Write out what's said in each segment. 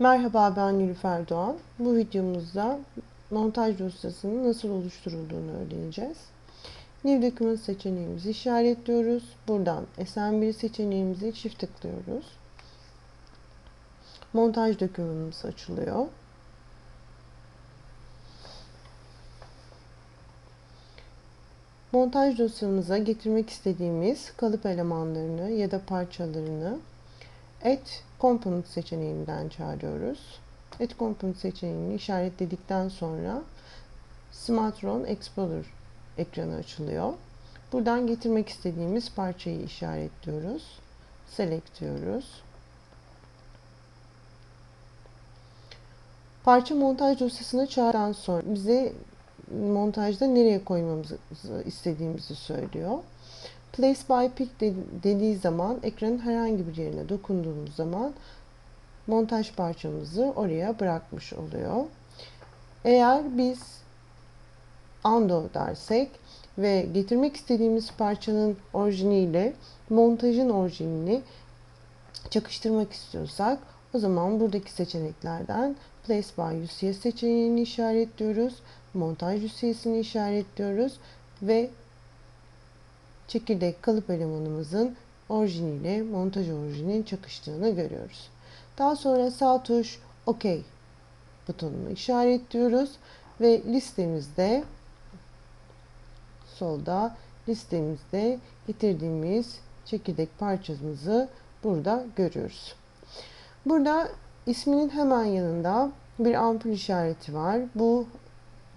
Merhaba ben Nilüfer Doğan. Bu videomuzda montaj dosyasının nasıl oluşturulduğunu öğreneceğiz. New Document seçeneğimizi işaretliyoruz. Buradan SM1 seçeneğimizi çift tıklıyoruz. Montaj dokümanımız açılıyor. Montaj dosyamıza getirmek istediğimiz kalıp elemanlarını ya da parçalarını Add Component seçeneğinden çağırıyoruz. Add Component seçeneğini işaretledikten sonra Smartron Explorer ekranı açılıyor. Buradan getirmek istediğimiz parçayı işaretliyoruz. Select diyoruz. Parça montaj dosyasına çağırdıktan sonra bize montajda nereye koymamızı istediğimizi söylüyor. Place by pick dediği zaman ekranın herhangi bir yerine dokunduğumuz zaman montaj parçamızı oraya bırakmış oluyor. Eğer biz undo dersek ve getirmek istediğimiz parçanın orijiniyle montajın orijinini çakıştırmak istiyorsak o zaman buradaki seçeneklerden Place by UCS seçeneğini işaretliyoruz. Montaj UCS'ini işaretliyoruz ve çekirdek kalıp elemanımızın orijiniyle montaj orijinin çakıştığını görüyoruz. Daha sonra sağ tuş OK butonunu işaretliyoruz ve listemizde solda listemizde getirdiğimiz çekirdek parçamızı burada görüyoruz. Burada isminin hemen yanında bir ampul işareti var. Bu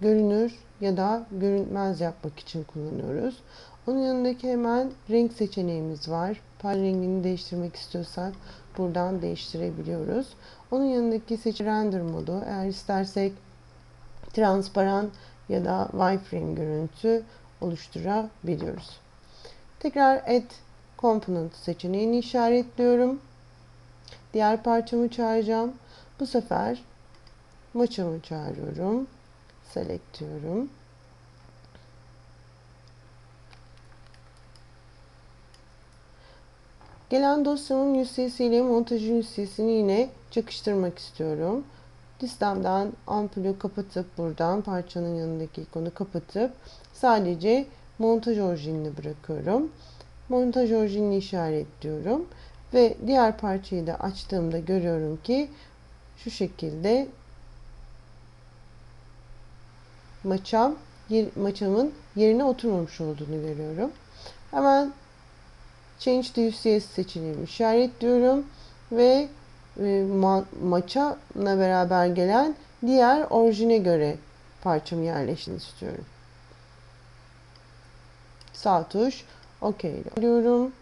görünür ya da görünmez yapmak için kullanıyoruz. Onun yanındaki hemen renk seçeneğimiz var. Par rengini değiştirmek istiyorsak buradan değiştirebiliyoruz. Onun yanındaki seç render modu eğer istersek transparan ya da wireframe görüntü oluşturabiliyoruz. Tekrar add component seçeneğini işaretliyorum. Diğer parçamı çağıracağım. Bu sefer maçamı çağırıyorum. Select diyorum. Gelen dosyamın UCS ile montajın UCS'ini yine çakıştırmak istiyorum. Listemden ampulü kapatıp buradan parçanın yanındaki ikonu kapatıp sadece montaj orijinini bırakıyorum. Montaj orijinini işaretliyorum. Ve diğer parçayı da açtığımda görüyorum ki şu şekilde maçam maçamın yerine oturmamış olduğunu görüyorum. Hemen Change to UCS seçeneğimi işaretliyorum ve e, ma maçana beraber gelen diğer orijine göre parçamı yerleştirmek istiyorum. Sağ tuş OK diyorum.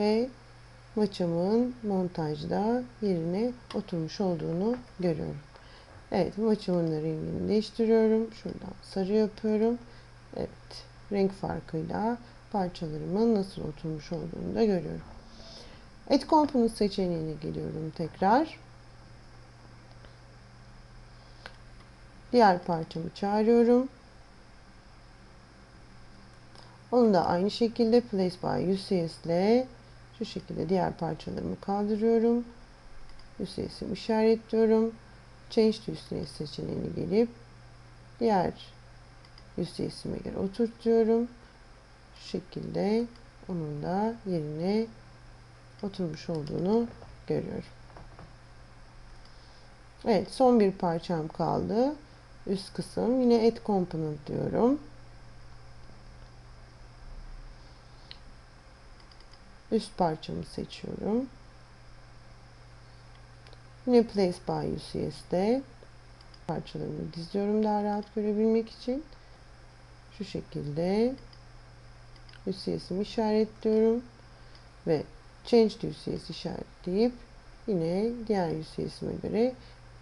Ve maçamın montajda yerine oturmuş olduğunu görüyorum. Evet maçımın rengini değiştiriyorum. Şuradan sarı yapıyorum. Evet renk farkıyla parçalarımın nasıl oturmuş olduğunu da görüyorum. Add Component seçeneğine geliyorum tekrar. Diğer parçamı çağırıyorum. Onu da aynı şekilde Place by UCS ile şu şekilde diğer parçalarımı kaldırıyorum. UCS'imi işaretliyorum. Change to UCS seçeneğine gelip diğer UCS'ime göre oturtuyorum. Şekilde onun da yerine oturmuş olduğunu görüyorum. Evet son bir parçam kaldı. Üst kısım yine add component diyorum. Üst parçamı seçiyorum. Yine place by UCS'de parçalarımı diziyorum daha rahat görebilmek için. Şu şekilde UCS'imi işaretliyorum ve Change to işaretleyip yine diğer UCS'ime göre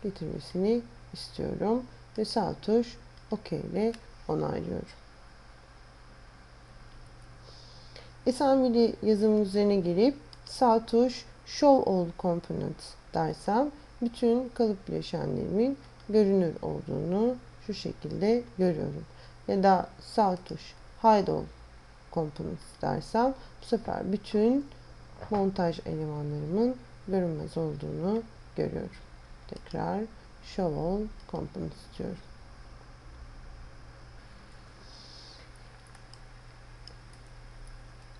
getirmesini istiyorum ve sağ tuş OK ile onaylıyorum. Assembly yazımın üzerine gelip sağ tuş Show All Components dersem bütün kalıp bileşenlerimin görünür olduğunu şu şekilde görüyorum. Ya da sağ tuş Hide All Components dersem bu sefer bütün montaj elemanlarımın görünmez olduğunu görüyorum. Tekrar show all components diyorum.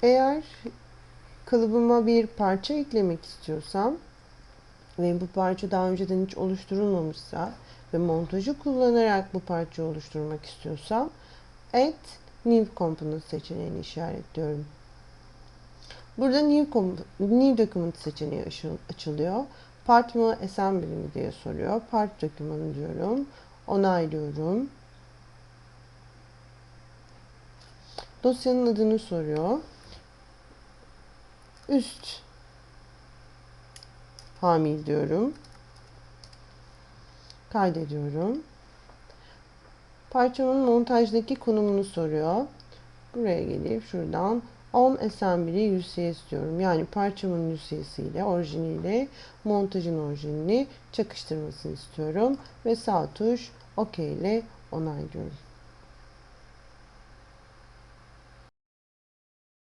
Eğer kalıbıma bir parça eklemek istiyorsam ve bu parça daha önceden hiç oluşturulmamışsa ve montajı kullanarak bu parçayı oluşturmak istiyorsam add new component seçeneğini işaretliyorum. Burada new, new document seçeneği açılıyor. Part mı assembly mi diye soruyor. Part document diyorum. Onaylıyorum. Dosyanın adını soruyor. Üst hamil diyorum. Kaydediyorum. Parçamın montajdaki konumunu soruyor. Buraya gelip şuradan on assembly UCS diyorum. Yani parçamın UCS ile orijiniyle montajın orijinini çakıştırmasını istiyorum. Ve sağ tuş OK ile onaylıyorum.